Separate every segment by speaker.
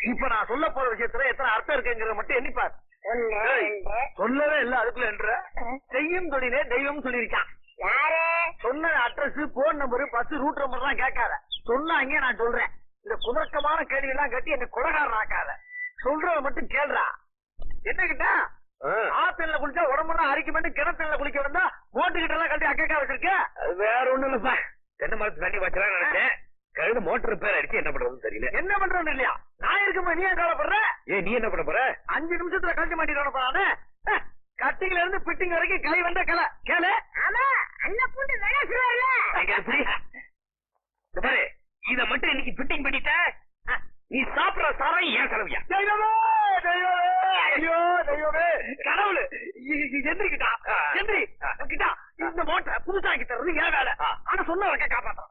Speaker 1: இப்ப நான் சொல்ல போற விஷயத்துல எத்தனை அர்த்தம் இருக்குங்கிறத மட்டும் எண்ணிப்பார் சொல்லவே இல்ல அதுக்குள்ள என்ற. செய்யும் தொழிலே தெய்வம் சொல்லியிருக்கான்.
Speaker 2: யாரு?
Speaker 1: சொன்ன address phone number bus route number எல்லாம் கேட்காத. சொன்னாங்க நான் சொல்றேன். இந்த குதர்க்கமான கேள்வி எல்லாம் கட்டி என்ன குடகாரன் ஆக்காத சொல்றத மட்டும் கேள்றா. என்ன கிட்டா ஆத்தல்ல குளிச்சா உடம்புலாம் அரிக்க மட்டும் கிணத்துல குளிக்க வந்தா மோட்டு கிட்ட எல்லாம் கட்டி அக்கா வச்சிருக்க?
Speaker 3: அது வேற ஒண்ணும் இல்லப்பா தென்னை மரத்து தண்ணி வச்சலாம் நினைச்சேன். கழுது மோட்டர் ரிப்பேர் அடிச்சு என்ன பண்றதுன்னு தெரியல.
Speaker 1: என்ன பண்றோம் இல்லையா நான் இருக்கும்போது நீ ஏன் கவலைப்படுற?
Speaker 3: ஏ நீ என்ன பண்ண போற?
Speaker 1: அஞ்சு நிமிஷத்துல கழிச்சு மாட்டிட்டு கட்டிங்ல இருந்து பிட்டிங் வரைக்கும் கை வந்த கலை. கேளு.
Speaker 2: ஆமா அண்ணன் பூண்டு
Speaker 3: இந்த பாரு இத மட்டும் இன்னைக்கு ஃபிட்டிங் பண்ணிட்ட நீ சாப்பிடுற சாரம் ஏன் செலவியா?
Speaker 1: தெய்வமே தெய்வமே ஐயோ தெய்வமே. கடவுளு எந்திரிக்கிட்டா?
Speaker 3: ஆ.
Speaker 1: எந்திரி. கிட்டா இந்த மோட்டை புதுசாக்கி தர்றது ஏன் வேலை.
Speaker 3: ஆ.
Speaker 1: ஆனா சொன்ன வைக்க காப்பாத்துறோம்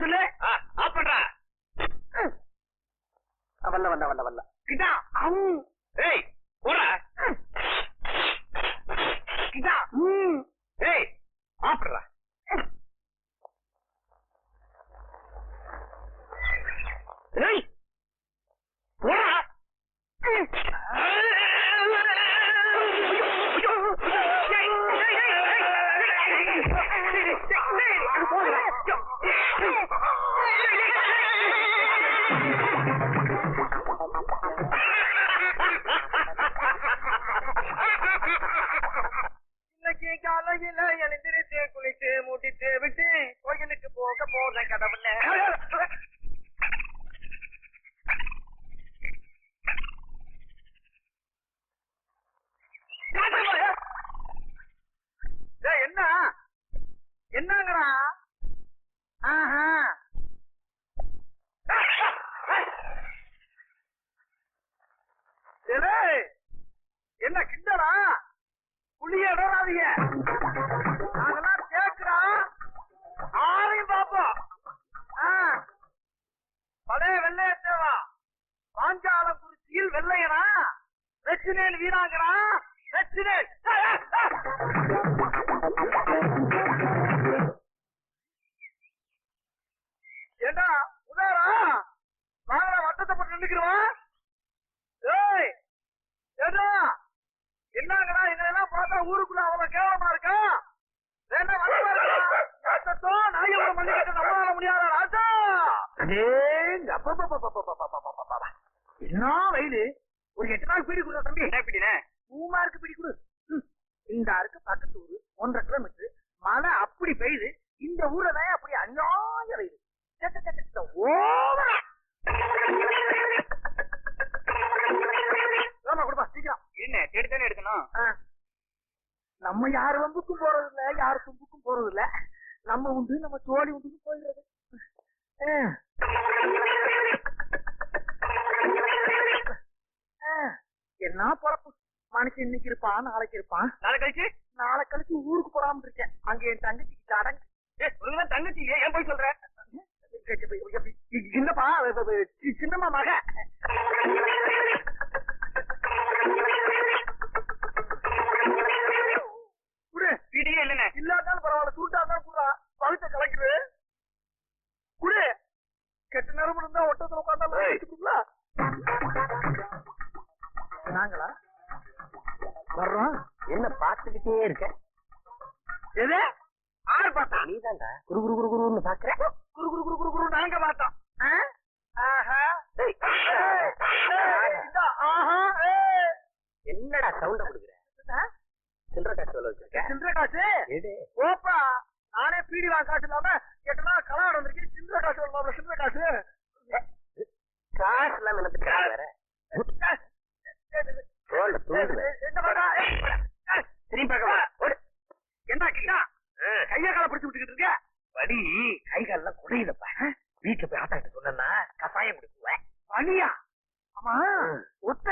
Speaker 1: வருது வெச்சினேன் வீணாங்கிறா வெச்சினேன் என்ன உதாரா நாங்களா வட்டத்தை போட்டு நின்னுக்கிறோம் ஏய் ஏண்டா? என்னங்கடா இதெல்லாம் பார்த்தா ஊருக்குள்ள அவ்வளவு கேவலமா இருக்கா? வேணா வரத்தோ நாயோட மல்லிகட்ட நம்மளால முடியாத ராஜா? என்ன வெயிலு? ஒரு எட்டு நாள் பீடி கொடுத்த தம்பி.
Speaker 3: என்ன பிடினே?
Speaker 1: பூமாருக்கு பிடி கொடு. இந்த அருக்கு பக்கத்து ஊரு ஒன்றரை கிலோமீட்டர் மழை அப்படி பெய்யுது. இந்த ஊர்ல தான் அப்படி சே, சே, ஓவரா. கொடுப்பா சீக்கிரம்.
Speaker 3: என்ன தேடி தானே எடுக்கணும்.
Speaker 1: நம்ம யார் வம்புக்கும் போறது இல்ல யார் தும்புக்கும் போறது இல்ல நம்ம உண்டு நம்ம சோழி உண்டு போயிடுறது. என்ன பொழப்பு மனுஷன் இன்னைக்கு இருப்பான் நாளைக்கு இருப்பான்.
Speaker 3: நாளை கழிச்சு?
Speaker 1: நாளை கழிச்சு ஊருக்கு போடாம இருக்கேன். அங்க என் தங்கச்சிக்கு
Speaker 3: உனக்கு தான் தங்கச்சி இல்லையா ஏன் போய் சொல்ற?
Speaker 1: இல்லப்பா சின்னம்மா மக. குடு.
Speaker 3: வீடியே இல்லைண்ணே.
Speaker 1: இல்லாட்டாலும் பரவாயில்ல சுருட்டா இருந்தாலும் குடுறா. பழுத்த கலக்குது. குடு. கெட்ட நேரம் இருந்தா ஒட்டத்துல
Speaker 3: பார்த்துக்கிட்டே இருக்க
Speaker 1: எது ஆறு பார்த்தா
Speaker 3: நீதான்டா குரு குரு குரு குருன்னு பாக்குற
Speaker 1: குரு குரு குரு குரு குரு நாங்க பார்த்தோம்.
Speaker 3: என்னடா சவுண்ட கொடுக்குற? சில்லற காசு சொல்ல வச்சிருக்க
Speaker 1: சில்லறை காசு ஓப்பா நானே பீடி வாங்க காசு இல்லாம எட்டு நாள் கலாடம் வந்திருக்கேன் சில்லறை காசு வருமா சில்லறை காசு
Speaker 3: காசு எல்லாம் எனக்கு வேற தோல்ல தூண்டுவேன்
Speaker 1: இந்த பக்கம், ஏய், ஏய்,
Speaker 3: திரும்பி பார்க்க வா. ஓடு.
Speaker 1: என்ன கிட்டா
Speaker 3: ஆ.
Speaker 1: கையா கால பிடிச்சு விட்டுக்கிட்டு இருக்க
Speaker 3: வடி கை காலெல்லாம் குடையுதப்பா வீட்டுல போய் ஆட்டா கிட்ட சொன்னா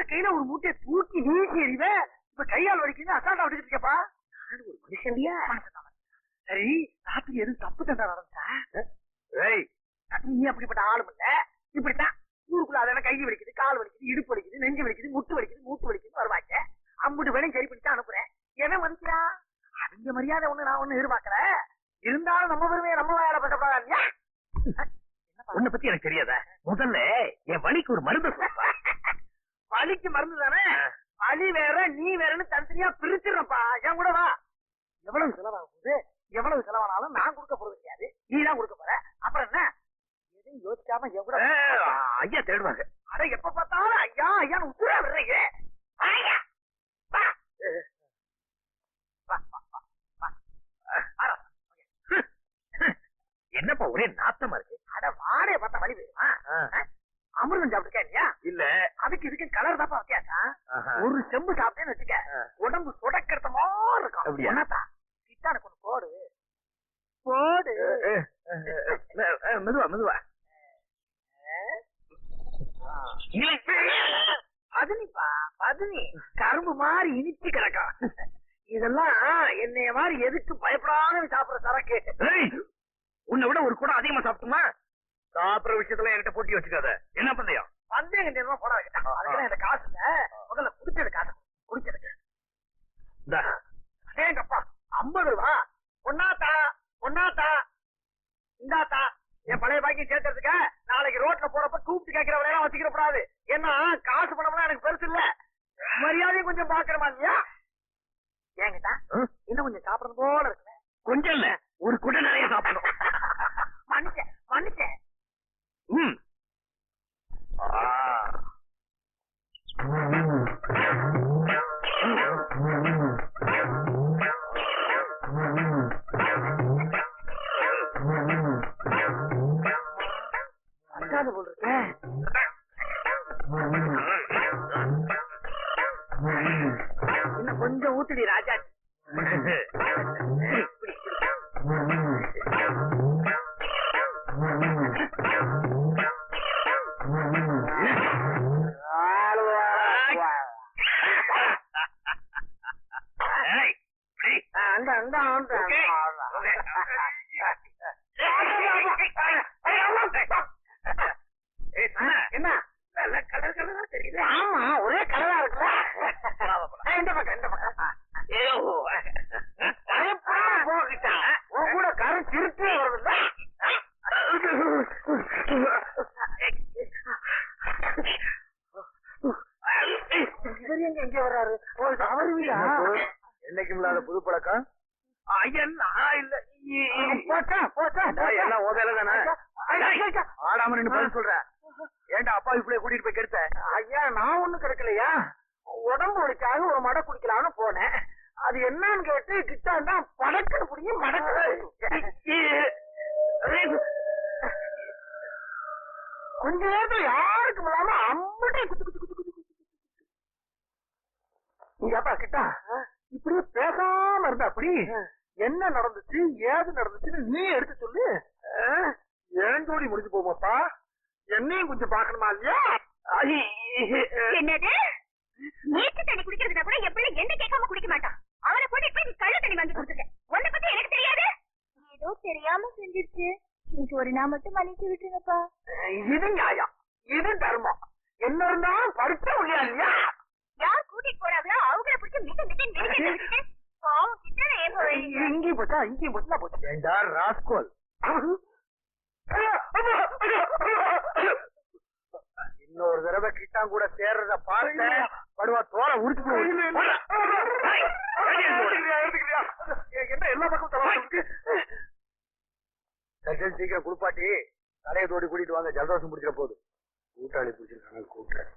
Speaker 1: கையில ஒரு மூட்டையை தூக்கி வீசி எறிவே இப்ப கையால் வலிக்குது அசால்ட்டா இருக்கப்பா
Speaker 3: நான் ஒரு மனுஷன்யா
Speaker 1: சரி ராத்திரி எதுவும் தப்பு தண்டா நடந்தா
Speaker 3: ஏய்
Speaker 1: நீ அப்படிப்பட்ட ஆளும் இல்ல. இப்படித்தான். ஊருக்குள்ள அதெல்லாம் கை வலிக்குது கால் வலிக்குது இடுப்பு வலிக்குது நெஞ்சு வலிக்குது முட்டு வலிக்குது மூட்டு வலிக்குது வருவாங்க. அம்புட்டு வேலையும் சரி பண்ணி தான் அனுப்புறேன். எவன் மதிக்கிறா அவங்க மரியாதை ஒண்ணு நான் ஒண்ணு எதிர்பார்க்கல. இருந்தாலும் நம்ம பெருமையை நம்ம வேலை பண்ணக்கூடாது இல்லையா
Speaker 3: உன்னை பத்தி எனக்கு தெரியாதா? முதல்ல என் வலிக்கு ஒரு மருந்து.
Speaker 1: வலிக்கு மருந்து தானே? வலி வேற நீ வேறன்னு தனித்தனியா பிரிச்சிடறப்பா. என் கூட வா. எவ்வளவு செலவாகும் போது எவ்வளவு செலவானாலும் நான் கொடுக்க போறது கிடையாது. நீ தான் கொடுக்க போற. அப்புறம் என்ன? எதையும் யோசிக்காம என் கூட.
Speaker 3: ஐயா தேடுவாங்க.
Speaker 1: அட எப்ப பார்த்தாலும் ஐயா ஐயா உசுரா விடுறீங்க.
Speaker 3: என்னப்பா ஒரே நாத்தமா இருக்கு.
Speaker 1: அட வாடைய பார்த்தா வலி வருமா அமிர்தம் சாப்பிட்டுக்கா இல்லையா
Speaker 3: இல்ல
Speaker 1: அதுக்கு இதுக்கு கலர் தாப்பா வித்தியாசம் செம்பு சாப்பிட்டேன்னு வச்சுக்க. உடம்பு சுடக்கிறது மாதிரி இருக்கும்.
Speaker 3: அப்படியா?
Speaker 1: என்னத்தா சித்தானுக்கு ஒண்ணு போடு. போடு.
Speaker 3: மெதுவா மெதுவா.
Speaker 1: பதினிப்பா பதினி. கரும்பு மாதிரி இனிச்சு கிடக்கும். இதெல்லாம் என்னைய மாதிரி எதுக்கு பயப்படாத சாப்பிடுற சரக்கு?
Speaker 3: உன்னை விட ஒரு கூட அதிகமா சாப்பிட்டுமா? சாப்பிடுற விஷயத்துல என்கிட்ட போட்டி வச்சுக்காத. என்ன பந்தயம்?
Speaker 1: பந்தயம் கண்டிப்பா போட வைக்கிட்டான் இந்த காசு இல்ல. முதல்ல குடிச்சது காசு. குடிச்சது
Speaker 3: இந்தா.
Speaker 1: ஏங்கப்பா ஐம்பது ரூபா. ஒன்னாத்தா ஒன்னாத்தா இந்தாத்தா என் பழைய பாக்கி சேர்க்கறதுக்க நாளைக்கு ரோட்ல போறப்ப கூப்பிட்டு கேட்கிற விலையெல்லாம் வச்சுக்கிற கூடாது. ஏன்னா காசு பணம்லாம் எனக்கு பெருசு இல்ல. மரியாதையும் கொஞ்சம் பாக்குறமா இல்லையா? ஏங்கிட்டா இன்னும் கொஞ்சம் சாப்பிடணும் போல இருக்குமே
Speaker 3: கொஞ்சம் இல்ல. ஒரு குடை நிறைய சாப்பிடணும்.
Speaker 1: அக்காது போல் இருக்கேன் இன்னும் கொஞ்சம் ஊத்துடி ராஜா. அந்த அந்த அந்த
Speaker 3: ஓகே. ஏய், சொன்ன.
Speaker 1: என்ன
Speaker 3: நல்ல கலர் கலரா தெரியுது
Speaker 1: ஆமா ஒரே கலரா இருக்குல்ல
Speaker 3: வா, வா, வா.
Speaker 1: ஆ, இந்த பக்கம் இந்த பக்கம்
Speaker 3: ஏய், ஓ.
Speaker 1: பயப்படாம போகிட்டா உன் கூட கரும் திருப்பி வருதுல்ல இவர் எங்க இங்க வர்றாரு ஓ, இது அவர் வீடா
Speaker 3: என்னைக்கும் இல்லாத புது பழக்கம் ஐயா நான் இல்ல
Speaker 1: போச்சா போச்சா
Speaker 3: எல்லாம் உன் வேலை தானே? ஆடாம பதில் சொல்றேன் ஏன்டா அப்பா இப்படியே கூட்டிட்டு போய் கெடுத்த?
Speaker 1: ஐயா நான் ஒண்ணும் கிடைக்கலையா? உடம்பு வலிக்காக ஒரு மடை குடிக்கலாம்னு போனேன். அது என்னன்னு கேட்டு கிட்டாண்டா படக்குன்னு பிடிங்கி மடக்கு கொஞ்ச நேரத்துல யாருக்கும் இல்லாம அம்பட்டே குத்து குத்து குத்து குத்து கிட்டா? இப்படியே பேசாம இருந்தா அப்படி? என்ன நடந்துச்சு? ஏது நடந்துச்சுன்னு நீ எடுத்து சொல்லு. ஆ, ஏன் ஜோடி முடிஞ்சு போமாப்பா என்னையும் கொஞ்சம் பாக்கணுமா இல்லையா?
Speaker 2: என்னது? நீச்சு தண்ணி குடிக்கிறதுனா கூட எப்படி என்ன கேட்காம குடிக்க மாட்டான். அவனை போய் நீ கள்ள தண்ணி வாங்கி கொடுத்துருக்க உன்னை பத்தி எனக்கு தெரியாது. ஏதோ தெரியாம செஞ்சிருச்சு. இன்னைக்கு ஒரு நாள் மட்டும் மன்னிச்சு விட்டுருங்கப்பா.
Speaker 1: இது நியாயம். இது தர்மம். என்ன இருந்தாலும் படுத்த முடியாது இல்லையா
Speaker 2: யார் கூட்டிட்டு போறாங்களோ அவங்கள பிடிச்சி மிட்ட மிட்ட மிதிக்க பாவம் கிட்ட ஏக
Speaker 1: இங்கேயும் போச்சா இங்கேயும் போச்சா போச்சு
Speaker 3: ஏண்டா ராஸ்கோல்? இன்னொரு தடவை கிட்டான் கூட சேர்றத பார்த்த படுவா தோலை உரிச்சு
Speaker 1: என்ன எல்லா பக்கம்
Speaker 3: சரி சீக்கிரம் குளிப்பாட்டி தலையை தோடி கூட்டிட்டு வாங்க. ஜலதோஷம் பிடிச்சிட போகுது. கூட்டாளி பிடிச்சிருக்காங்க கூட்டாளி.